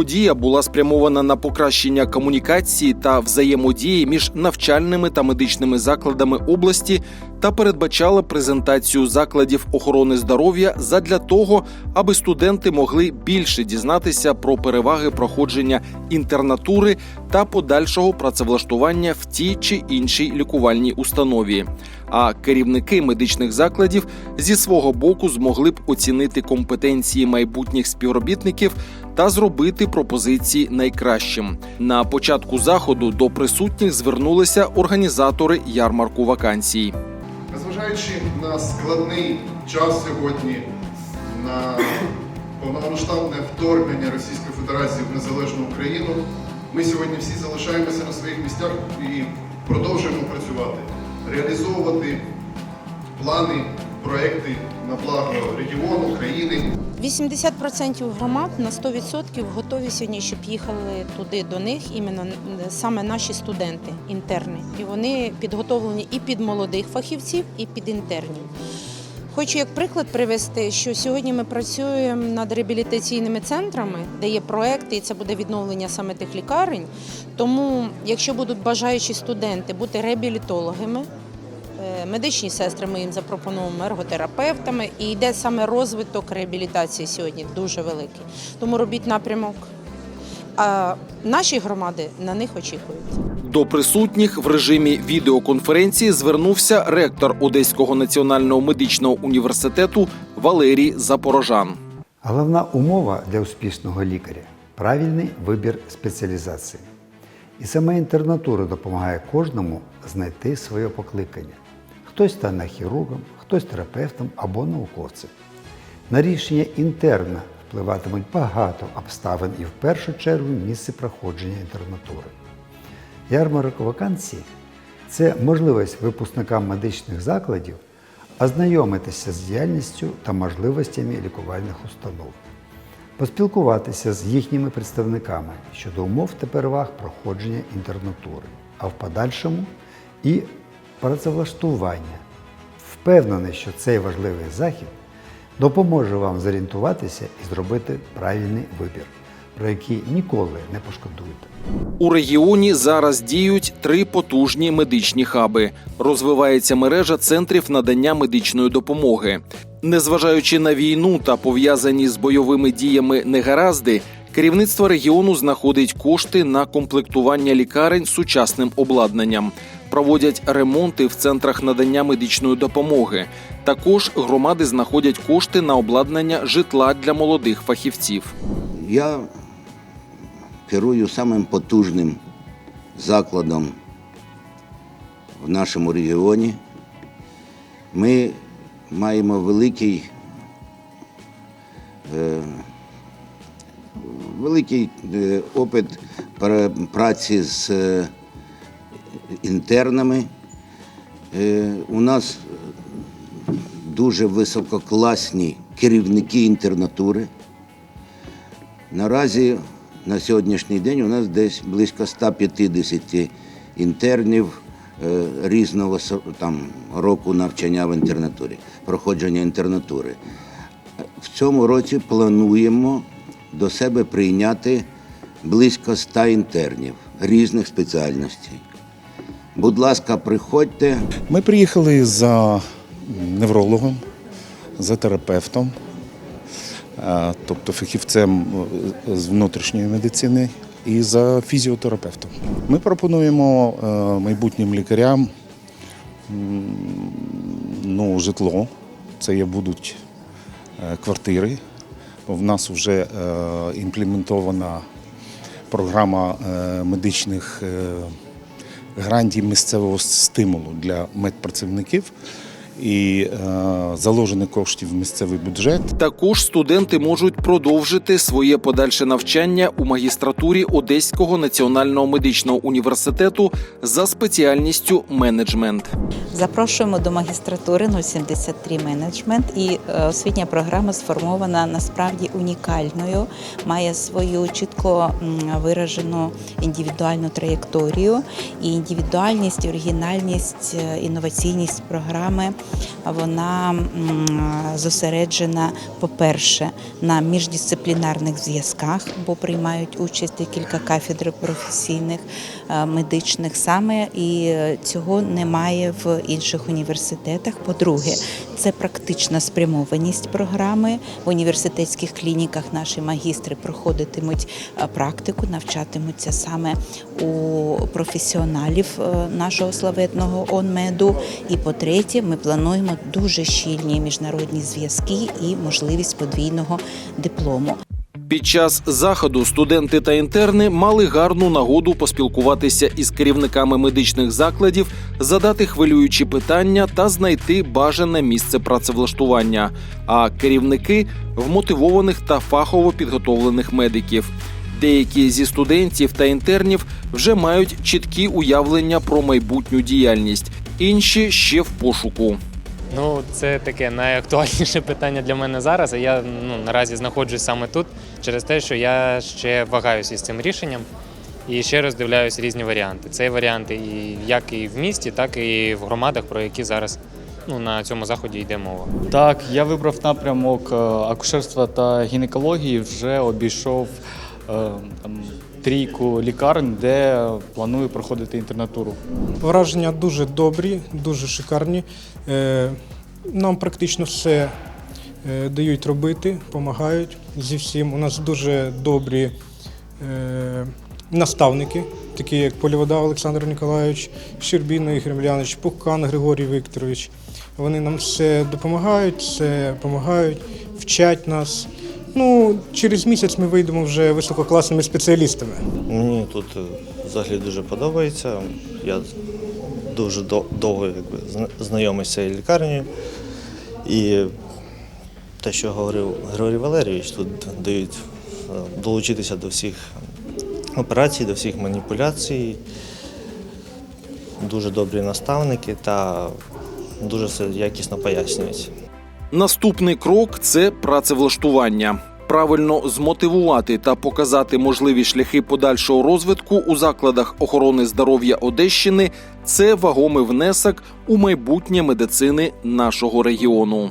подія була спрямована на покращення комунікації та взаємодії між навчальними та медичними закладами області та передбачала презентацію закладів охорони здоров'я задля того, аби студенти могли більше дізнатися про переваги проходження інтернатури та подальшого працевлаштування в тій чи іншій лікувальній установі. А керівники медичних закладів зі свого боку змогли б оцінити компетенції майбутніх співробітників та зробити пропозиції найкращим. На початку заходу до присутніх звернулися організатори ярмарку вакансій. Незважаючи на складний час сьогодні, на повномасштабне вторгнення Російської Федерації в незалежну Україну, ми сьогодні всі залишаємося на своїх місцях і продовжуємо працювати, реалізовувати плани, проекти на благо регіону, країни. 80% громад на 100% готові сьогодні, щоб їхали туди до них, іменно саме наші студенти, інтерни. І вони підготовлені і під молодих фахівців, і під інтернів. Хочу як приклад привести, що сьогодні ми працюємо над реабілітаційними центрами, де є проекти, і це буде відновлення саме тих лікарень. Тому, якщо будуть бажаючі студенти бути реабілітологами, Е, Медичні сестри ми їм запропонуємо ерготерапевтами, і йде саме розвиток реабілітації сьогодні дуже великий. Тому робіть напрямок. А наші громади на них очікують. До присутніх в режимі відеоконференції звернувся ректор Одеського національного медичного університету Валерій Запорожан. Головна умова для успішного лікаря правильний вибір спеціалізації. І саме інтернатура допомагає кожному знайти своє покликання. Хтось стане хірургом, хтось терапевтом або науковцем. На рішення інтерна впливатимуть багато обставин і в першу чергу місце проходження інтернатури. Ярмарок вакансій це можливість випускникам медичних закладів ознайомитися з діяльністю та можливостями лікувальних установ, поспілкуватися з їхніми представниками щодо умов та переваг проходження інтернатури, а в подальшому і працевлаштування. Впевнений, що цей важливий захід допоможе вам зорієнтуватися і зробити правильний вибір, про який ніколи не пошкодуєте. У регіоні зараз діють три потужні медичні хаби. Розвивається мережа центрів надання медичної допомоги. Незважаючи на війну та пов'язані з бойовими діями негаразди, керівництво регіону знаходить кошти на комплектування лікарень сучасним обладнанням. Проводять ремонти в центрах надання медичної допомоги. Також громади знаходять кошти на обладнання житла для молодих фахівців. Я керую самим потужним закладом в нашому регіоні. Ми маємо великий, е, великий е, опит праці з е, інтернами. Е, у нас дуже висококласні керівники інтернатури. Наразі на сьогоднішній день у нас десь близько 150 інтернів е, різного там, року навчання в інтернатурі, проходження інтернатури. В цьому році плануємо до себе прийняти близько 100 інтернів різних спеціальностей. Будь ласка, приходьте. Ми приїхали за неврологом, за терапевтом, е, тобто фахівцем е, з внутрішньої медицини і за фізіотерапевтом. Ми пропонуємо е, майбутнім лікарям ну, житло, це є будуть квартири. В нас вже імплементована програма медичних грантів місцевого стимулу для медпрацівників і е, заложені коштів в місцевий бюджет. Також студенти можуть продовжити своє подальше навчання у магістратурі Одеського національного медичного університету за спеціальністю менеджмент. Запрошуємо до магістратури 073 менеджмент. І е, освітня програма сформована насправді унікальною, має свою чітко виражену індивідуальну траєкторію. І індивідуальність, оригінальність, е, інноваційність програми вона зосереджена, по-перше, на міждисциплінарних зв'язках, бо приймають участь декілька кафедр професійних е, медичних саме, і е, цього немає в інших університетах. По-друге, це практична спрямованість програми. В університетських клініках наші магістри проходитимуть е, практику, навчатимуться саме у професіоналів нашого славетного онмеду. І по-третє, ми плануємо дуже щільні міжнародні зв'язки і можливість подвійного диплому. Під час заходу студенти та інтерни мали гарну нагоду поспілкуватися із керівниками медичних закладів, задати хвилюючі питання та знайти бажане місце працевлаштування. А керівники вмотивованих та фахово підготовлених медиків. Деякі зі студентів та інтернів вже мають чіткі уявлення про майбутню діяльність, інші ще в пошуку. Ну, це таке найактуальніше питання для мене зараз. Я ну, наразі знаходжусь саме тут через те, що я ще вагаюся із цим рішенням і ще роздивляюсь різні варіанти. Це варіанти і як і в місті, так і в громадах, про які зараз ну, на цьому заході йде мова. Так, я вибрав напрямок е, акушерства та гінекології, вже обійшов е, там, трійку лікарень, де планую проходити інтернатуру. Враження дуже добрі, дуже шикарні. Е, Нам практично все е, дають робити, допомагають зі всім. У нас дуже добрі е, наставники, такі як Полівода Олександр Ніколайович, Щербіна Ігор Мілянович, Пухкан Григорій Вікторович. Вони нам все допомагають, все допомагають, вчать нас. Ну, через місяць ми вийдемо вже висококласними спеціалістами. Мені тут е, взагалі дуже подобається. Я дуже довго якби, знайомий з цією лікарнею. І те, що говорив Григорій Валерійович, тут дають е, долучитися до всіх операцій, до всіх маніпуляцій. Дуже добрі наставники та дуже все якісно пояснюють. Наступний крок це працевлаштування. Правильно змотивувати та показати можливі шляхи подальшого розвитку у закладах охорони здоров'я Одещини це вагомий внесок у майбутнє медицини нашого регіону.